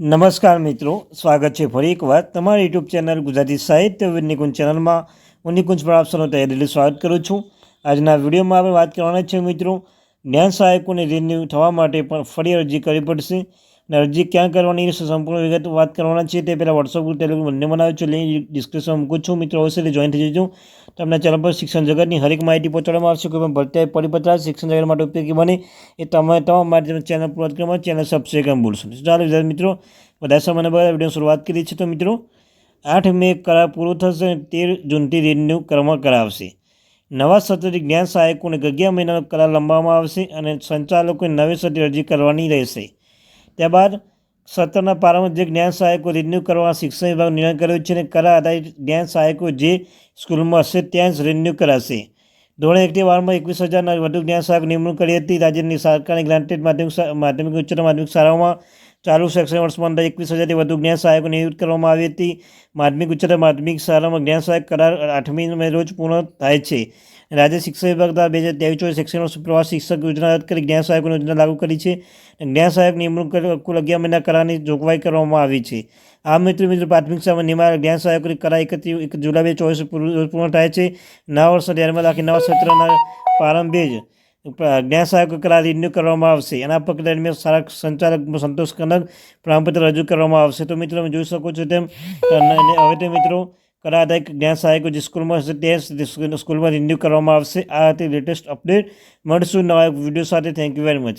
નમસ્કાર મિત્રો, સ્વાગત છે ફરી એકવાર તમારી યુટ્યુબ ચેનલ ગુજરાતી સાહિત્ય નિકુંજ ચેનલમાં. હું નિકુંજ પર આપ સૌનું તહેદિલી સ્વાગત કરું છું. આજના વિડીયોમાં આપણે વાત કરવાના છે મિત્રો જ્ઞાન સહાયકોને રિન્યુ થવા માટે પણ ફરી અરજી કરવી પડશે. અને અરજી ક્યાં કરવાની સંપૂર્ણ વિગત વાત કરવાના છે તે પહેલાં વોટ્સઅપ ગ્રુપ ટેલિગ્રામ બંને બનાવ્યું છે. લિંક ડિસ્ક્રિપ્શનમાં મૂકું છું. મિત્રો અવશ્ય જોઈન થઈ જજો. તમને ચેનલ પર શિક્ષણ જગતની હરેક માહિતી પહોંચાડવામાં આવશે. કોઈ પણ ભરતી પરિપત્ર, શિક્ષણ જગત માટે ઉપયોગી બને એ તમે તમામ મારી ચેનલ પર કરવામાં ચેનલ સબસ્ક્રાઈબ ભૂલશો ચાલો વિદ્યાર્થી મિત્રો બધા સમયને બધા વીડિયો શરૂઆત કરી છે તો મિત્રો, આઠ મે કરાર પૂરો થશે અને તેર જૂનથી રિન્યુ કરવામાં કરાવશે. નવા સત્રથી જ્ઞાન સહાયકોને અગિયાર મહિનાનો કરાર લંબાવવામાં આવશે અને સંચાલકોએ નવેસરથી અરજી કરવાની રહેશે. ત્યારબાદ સત્રના પ્રારંભ જે જ્ઞાન સહાયકો રિન્યુ કરવા શિક્ષણ વિભાગ નિર્ણય કર્યો છે અને કરા આધારિત જ્ઞાન સહાયકો જે સ્કૂલમાં હશે ત્યાં જ રિન્યુ કરાશે. ધોરણ એકથી બારમાં એકવીસ હજારના વધુ જ્ઞાન સહાયક નિમણૂક કરી હતી. રાજ્યની સરકારની ગ્રાન્ટેડ માધ્યમિક માધ્યમિક ઉચ્ચતર માધ્યમિક શાળાઓમાં ચાલુ શૈક્ષણિક વર્ષમાં અંદર એકવીસ હજારથી વધુ જ્ઞાન સહાયકો નિયુક્ત કરવામાં આવી હતી. માધ્યમિક, ઉચ્ચતર માધ્યમિક શાળામાં જ્ઞાન સહાયક કરાર આઠમી રોજ પૂર્ણ થાય છે. રાજ્ય શિક્ષણ વિભાગ દ્વારા બે હજાર ત્રેવીસ ચોવીસ શિક્ષણ પ્રવાસ શિક્ષક યોજના રદ કરી જ્ઞાન સહાયકોની યોજના લાગુ કરી છે. જ્ઞાન સહાયક નિમણૂક કુલ અગિયાર મહિના કરારની જોગવાઈ કરવામાં આવી છે. આ મિત્રો મિત્રો, પ્રાથમિક શાળામાં નિમાયેલ જ્ઞાન સહાયકોની કરાર એકત્રીસ એક જુલાઈ બે ચોવીસ પૂરું પૂર્ણ થાય છે. નવા વર્ષ ધ્યાનમાં રાખી નવા સત્રના પ્રારંભે જ જ્ઞાન સહાયકો કરાર રિન્યુ કરવામાં આવશે. એના પગલે દરમિયાન સારા સંચાલક સંતોષકનક પ્રમાણપત્ર રજૂ કરવામાં આવશે. તો મિત્રો, તમે જોઈ શકો છો તેમ હવે તે મિત્રો, કરાદાયક જ્ઞાન સહાયકો જે સ્કૂલમાં હશે તે સ્કૂલમાં રિન્યુ કરવામાં આવશે. આ હતી લેટેસ્ટ અપડેટ મળશું નવા વીડિયો સાથે. Thank you very much